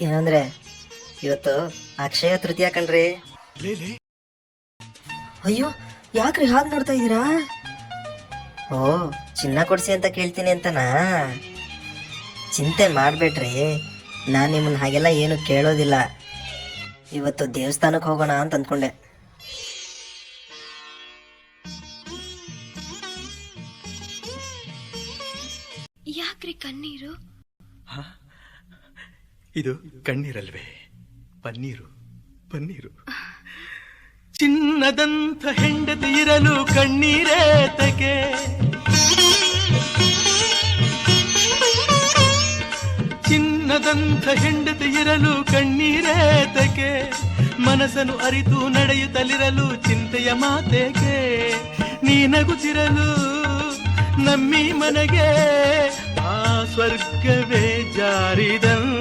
ಏನಂದ್ರೆ ಇವತ್ತು ಅಕ್ಷಯ ತೃತೀಯ ಕಣ್ರಿ. ಅಯ್ಯೋ ಯಾಕ್ರಿ ಹಾಗೆ ನೋಡ್ತಾ ಇದ್ದೀರಾ? ಓ ಚಿನ್ನ ಕೊಡ್ಸಿ ಅಂತ ಕೇಳ್ತೀನಿ ಅಂತನಾ? ಚಿಂತೆ ಮಾಡ್ಬೇಡ್ರಿ. ನಾನು ನಿಮ್ಮನ್ನ ಹಾಗೆಲ್ಲ ಏನು ಕೇಳೋದಿಲ್ಲ. ಇವತ್ತು ದೇವಸ್ಥಾನಕ್ಕೆ ಹೋಗೋಣ ಅಂತ ಅಂದ್ಕೊಂಡೆ. ಯಾಕ್ರಿ ಕಣ್ಣೀರು? ಇದು ಕಣ್ಣೀರಲ್ವೇ? ಪನ್ನೀರು ಪನ್ನೀರು. ಚಿನ್ನದಂಥ ಹೆಂಡತಿ ಇರಲು ಕಣ್ಣೀರೇತಕೆ ಚಿನ್ನದಂಥ ಹೆಂಡತಿ ಇರಲು ಕಣ್ಣೀರೇತಕೆ ಮನಸ್ಸನ್ನು ಅರಿತು ನಡೆಯುತ್ತಲಿರಲು ಚಿಂತೆಯ ಮಾತೆಗೆ ನೀನಗುತ್ತಿರಲು ನಮ್ಮಿ ಮನೆಗೆ ಆ ಸ್ವರ್ಗವೇ ಜಾರಿದಂತೆ.